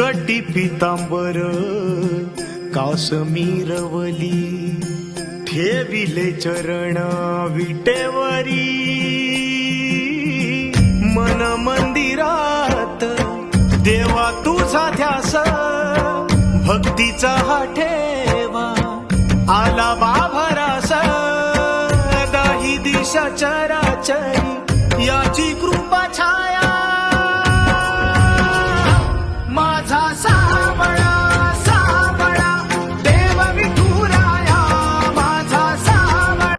कटी पितांबर कासमीरवली ठेविले चरण विटेवरी. मन मंदिरात देवा तुझा ध्यास भक्तीचा हा ठेवा आला बाभरास. दाही दिशा चराचरी याची